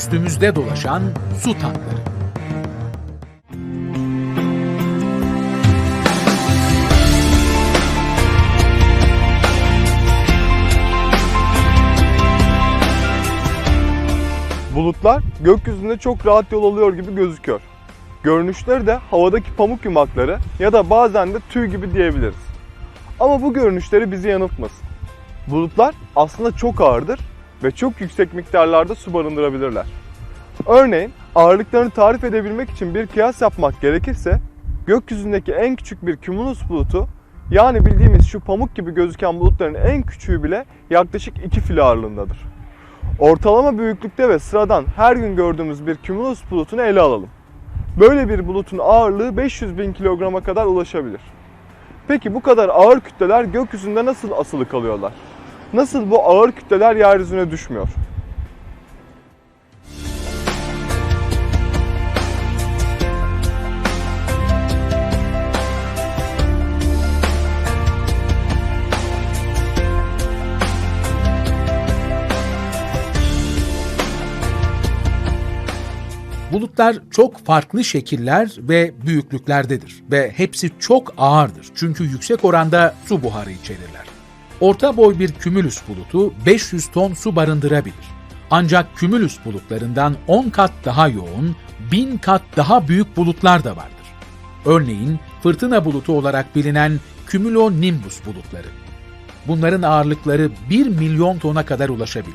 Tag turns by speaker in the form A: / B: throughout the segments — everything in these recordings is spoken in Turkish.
A: Üstümüzde dolaşan su tankları.
B: Bulutlar gökyüzünde çok rahat yol alıyor gibi gözüküyor. Görünüşleri de havadaki pamuk yumakları ya da bazen de tüy gibi diyebiliriz. Ama bu görünüşleri bizi yanıltmasın. Bulutlar aslında çok ağırdır ve çok yüksek miktarlarda su barındırabilirler. Örneğin ağırlıklarını tarif edebilmek için bir kıyas yapmak gerekirse gökyüzündeki en küçük bir cumulus bulutu yani bildiğimiz şu pamuk gibi gözüken bulutların en küçüğü bile yaklaşık 2 fil ağırlığındadır. Ortalama büyüklükte ve sıradan her gün gördüğümüz bir cumulus bulutunu ele alalım. Böyle bir bulutun ağırlığı 500 bin kilograma kadar ulaşabilir. Peki bu kadar ağır kütleler gökyüzünde nasıl asılı kalıyorlar? Nasıl bu ağır kütleler yeryüzüne düşmüyor?
A: Bulutlar çok farklı şekiller ve büyüklüklerdedir ve hepsi çok ağırdır çünkü yüksek oranda su buharı içerirler. Orta boy bir kümülüs bulutu 500 ton su barındırabilir. Ancak kümülüs bulutlarından 10 kat daha yoğun, 1000 kat daha büyük bulutlar da vardır. Örneğin fırtına bulutu olarak bilinen cumulonimbus bulutları. Bunların ağırlıkları 1 milyon tona kadar ulaşabilir.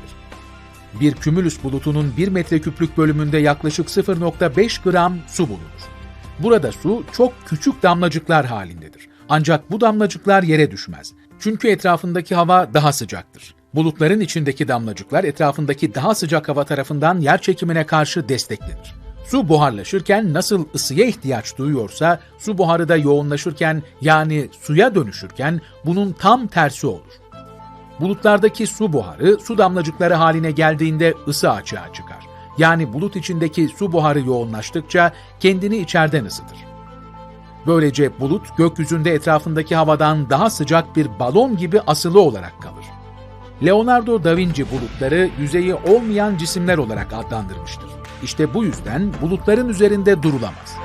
A: Bir kümülüs bulutunun 1 metreküplük bölümünde yaklaşık 0.5 gram su bulunur. Burada su çok küçük damlacıklar halindedir. Ancak bu damlacıklar yere düşmez. Çünkü etrafındaki hava daha sıcaktır. Bulutların içindeki damlacıklar etrafındaki daha sıcak hava tarafından yer çekimine karşı desteklenir. Su buharlaşırken nasıl ısıya ihtiyaç duyuyorsa su buharı da yoğunlaşırken yani suya dönüşürken bunun tam tersi olur. Bulutlardaki su buharı su damlacıkları haline geldiğinde ısı açığa çıkar. Yani bulut içindeki su buharı yoğunlaştıkça kendini içeriden ısıtır. Böylece bulut gökyüzünde etrafındaki havadan daha sıcak bir balon gibi asılı olarak kalır. Leonardo da Vinci bulutları yüzeyi olmayan cisimler olarak adlandırmıştır. İşte bu yüzden bulutların üzerinde durulamaz.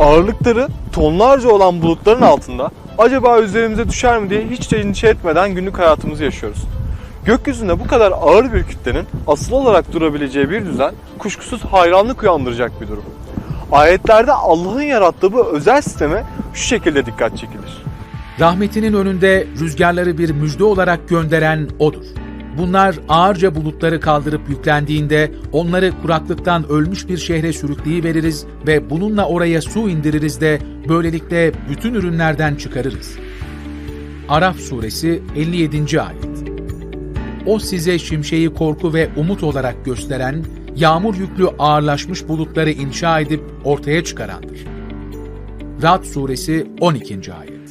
B: Ağırlıkları tonlarca olan bulutların altında acaba üzerimize düşer mi diye hiç endişe etmeden günlük hayatımızı yaşıyoruz. Gökyüzünde bu kadar ağır bir kütlenin asıl olarak durabileceği bir düzen kuşkusuz hayranlık uyandıracak bir durum. Ayetlerde Allah'ın yarattığı bu özel sisteme şu şekilde dikkat çekilir.
A: Rahmetinin önünde rüzgarları bir müjde olarak gönderen O'dur. Bunlar ağırca bulutları kaldırıp yüklendiğinde onları kuraklıktan ölmüş bir şehre sürükleyiveririz ve bununla oraya su indiririz de böylelikle bütün ürünlerden çıkarırız. Araf suresi 57. ayet O size şimşeği korku ve umut olarak gösteren, yağmur yüklü ağırlaşmış bulutları inşa edip ortaya çıkarandır. Rad suresi 12. ayet